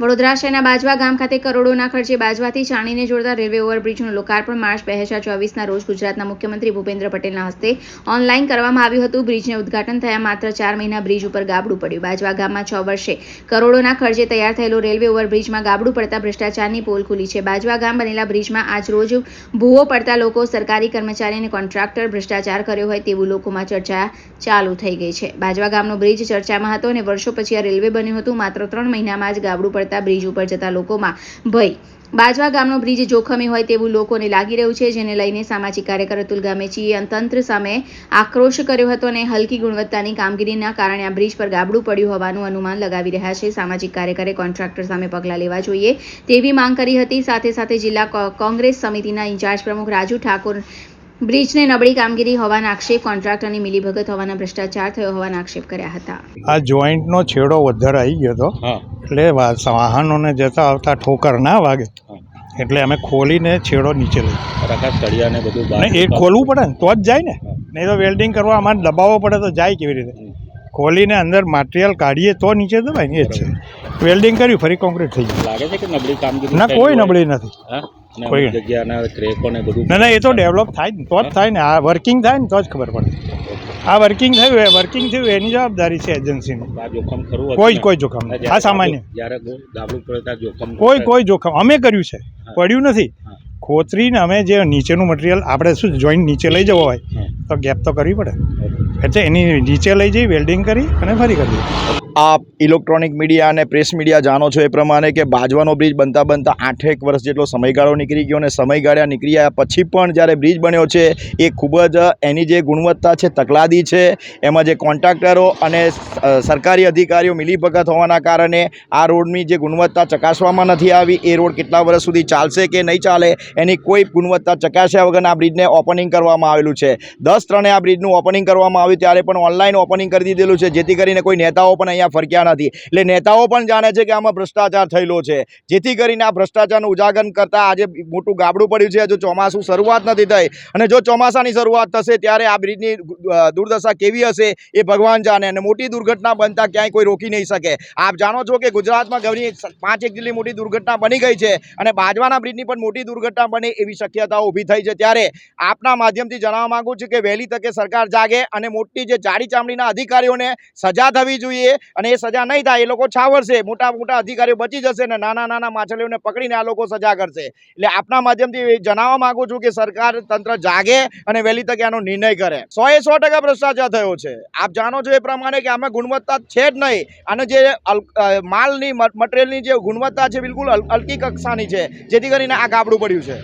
વડોદરા શહેરના બાજવા ગામ ખાતે કરોડોના ખર્ચે બાજવાથી ચાણીને જોડતા રેલવે ઓવરબ્રિજનું લોકાર્પણ માર્ચ બે હજાર ચોવીસના રોજ ગુજરાતના મુખ્યમંત્રી ભૂપેન્દ્ર પટેલના હસ્તે ઓનલાઈન કરવામાં આવ્યું હતું. બ્રિજને ઉદ્ઘાટન થયા માત્ર ચાર મહિના બ્રિજ ઉપર ગાબડું પડ્યું. બાજવા ગામમાં છ વર્ષે કરોડોના ખર્ચે તૈયાર થયેલો રેલવે ઓવરબ્રિજમાં ગાબડું પડતા ભ્રષ્ટાચારની પોલ ખુલી છે. બાજવા ગામ બનેલા બ્રિજમાં આજ રોજ ભૂવો પડતા લોકો, સરકારી કર્મચારી અને કોન્ટ્રાક્ટર ભ્રષ્ટાચાર કર્યો હોય તેવું લોકોમાં ચર્ચા ચાલુ થઈ ગઈ છે. બાજવા ગામનો બ્રિજ ચર્ચામાં હતો અને વર્ષો પછી આ રેલવે બન્યું હતું. માત્ર ત્રણ મહિનામાં જ ગાબડું પડતા બ્રિજ ઉપર જતા લોકોમાં ભય. બાજવા ગામનો બ્રિજ જોખમી હોય તેવું લોકોને લાગી રહ્યું છે, જેને લઈને સામાજિક કાર્યકર અતુલ ગામેચીએ તંત્ર સામે આક્રોશ કર્યો હતો અને હલકી ગુણવત્તાની કામગીરીના કારણે આ બ્રિજ પર ગાબડું પડ્યું હોવાનું અનુમાન લગાવી રહ્યા છે. સામાજિક કાર્યકરે કોન્ટ્રાક્ટર સામે પગલાં લેવા જોઈએ તેવી માંગ કરી હતી. સાથે સાથે જિલ્લા કોંગ્રેસ સમિતિના ઇન્ચાર્જ પ્રમુખ રાજુ ઠાકોર બ્રિજને નબળી કામગીરી હોવાના આક્ષેપ કોન્ટ્રાક્ટરની મિલીભગત હોવાના ભ્રષ્ટાચાર થયો હોવાના આક્ષેપ કર્યા હતા. આ જોઈન્ટનો છેડો વધારે આવી ગયો હતો એટલે વાહનોને જતા આવતા ઠોકર ના વાગે. એટલે અમે ખોલીને છેડો નીચે લઈ. તળિયાને ને બધું એ ખોલવું પડે ને તો જ જાય ને. નહીં તો વેલ્ડિંગ કરવા અમારે દબાવવો પડે તો જાય કેવી રીતે? ખોલીને અંદર મટીરિયલ કાઢીએ તો નીચે દબાય ને એ જ છે. વેલ્ડિંગ કર્યું ફરી કોન્ક્રીટ થઈ ગયું. લાગે છે કે નબળી કામગીરી ના કોઈ નબળી નથી. કોઈ જગ્યાના ક્રેકો ને બધું ના ના એ તો ડેવલપ થાય ને તો જ થાય ને. આ વર્કિંગ થાય ને તો જ ખબર પડે. આ વર્કિંગ થયું એ વર્કિંગ થયું એની જવાબદારી છે એજન્સીની જોખમ ખરું કોઈ કોઈ જોખમ નથી આ સામાન્ય. જ્યારે ગાબડું પડે ત્યારે જોખમ કોઈ કોઈ જોખમ. અમે કર્યું છે. પડ્યું નથી. ખોતરીને અમે જે નીચેનું મટીરિયલ આપણે શું જોઈન્ટ નીચે લઈ જવો હોય તો ગેપ તો કરવી પડે. એટલે એની નીચે લઈ જઈ વેલ્ડિંગ કરી અને ફરી કરી આપ ઇલેક્ટ્રોનિક મીડિયા અને પ્રેસ મીડિયા જાણો છો એ પ્રમાણે કે બાજવાનો બ્રિજ બનતા બનતા આઠેક વર્ષ જેટલો સમયગાળો નીકળી ગયો અને સમયગાળા નીકળી ગયા પછી પણ જ્યારે બ્રિજ બન્યો છે, એ ખૂબ જ એની જે ગુણવત્તા છે, તકલાદી છે, એમાં જે કોન્ટ્રાક્ટરો અને સરકારી અધિકારીઓ મિલીભગત હોવાના કારણે આ રોડની જે ગુણવત્તા ચકાસવામાં નથી આવી, એ રોડ કેટલા વર્ષ સુધી ચાલશે કે નહીં ચાલે, એની કોઈ ગુણવત્તા ચકાસ્યા વગર આ બ્રિજને ઓપનિંગ કરવામાં આવેલું છે. દસ ત્રણે આ બ્રિજનું ઓપનિંગ કરવામાં આવ્યું, ત્યારે પણ ઓનલાઈન ઓપનિંગ કરી દીધેલું છે, જેથી કરીને કોઈ નેતાઓ પણ અહીંયા ફરક્યા નથી. એટલે નેતાઓ પણ જાણે છે કે આમાં ભ્રષ્ટાચાર થયેલો છે. જેથી કરીને આ ભ્રષ્ટાચારનું ઉજાગર કરતા આજે મોટું ગાબડું પડ્યું છે. હજુ ચોમાસું શરૂઆત નથી થઈ. અને જો ચોમાસાની શરૂઆત થશે ત્યારે આ બ્રિજની દુર્દશા કેવી હશે એ ભગવાન જાણે. અને મોટી દુર્ઘટના બનતા ક્યાંય કોઈ રોકી નહીં શકે. આપ જાણો છો કે ગુજરાતમાં ઘણી પાંચ એક જેટલી મોટી દુર્ઘટના બની ગઈ છે. અને બાજવાના બ્રિજની પણ મોટી દુર્ઘટના બને એવી શક્યતાઓ ઊભી થઈ છે. ત્યારે આપના માધ્યમથી જણાવવા માગું છું કે વહેલી તકે સરકાર જાગે અને મોટી જે જાડી ચામડીના અધિકારીઓને સજા થવી જોઈએ. અને એ સજા નહીં થાય, એ લોકો છાવરશે. મોટા મોટા અધિકારીઓ બચી જશે અને નાના નાના માછલીઓને પકડીને આ લોકો સજા કરશે. એટલે આપના માધ્યમથી જણાવવા માંગુ છું કે સરકાર તંત્ર જાગે અને વહેલી તકે આનો નિર્ણય કરે. સો એ સો ટકા ભ્રષ્ટાચાર થયો છે. આપ જાણો છો એ પ્રમાણે કે આમાં ગુણવત્તા છે જ નહીં. અને જે માલની મટીરિયલની જે ગુણવત્તા છે, બિલકુલ અલકી કક્ષાની છે. જેથી કરીને આ ગાબડું પડ્યું છે.